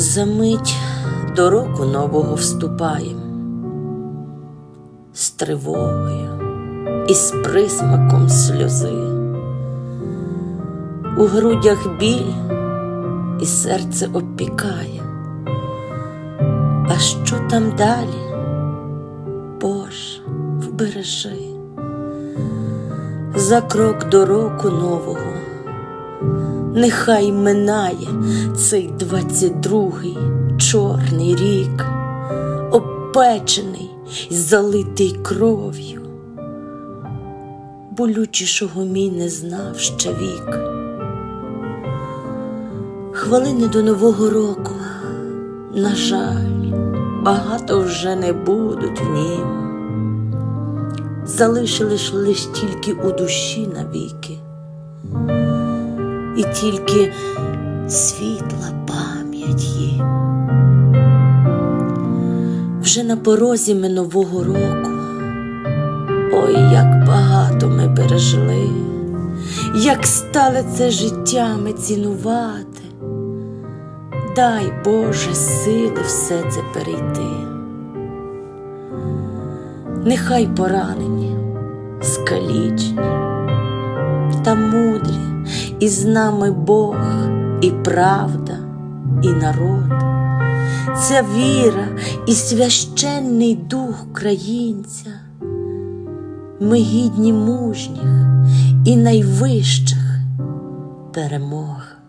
Замить до року нового вступаєм, з тривогою і з присмаком сльози. У грудях біль і серце обпікає. А що там далі? Боже, вбережи за крок до року нового. Нехай минає цей двадцять другий чорний рік, обпечений і залитий кров'ю. Болючішого мій не знав ще вік. Хвилини до Нового року, на жаль, багато вже не будуть в нім. Залишились лиш тільки у душі навіки і тільки світла пам'ять їм. Вже на порозі ми нового року. Ой, як багато ми пережили, як стали це життя ми цінувати. Дай Боже сили все це перейти. Нехай поранені, скалічені та мудрі, і з нами Бог, і правда, і народ. Ця віра і священний дух українця. Ми гідні мужніх і найвищих перемог.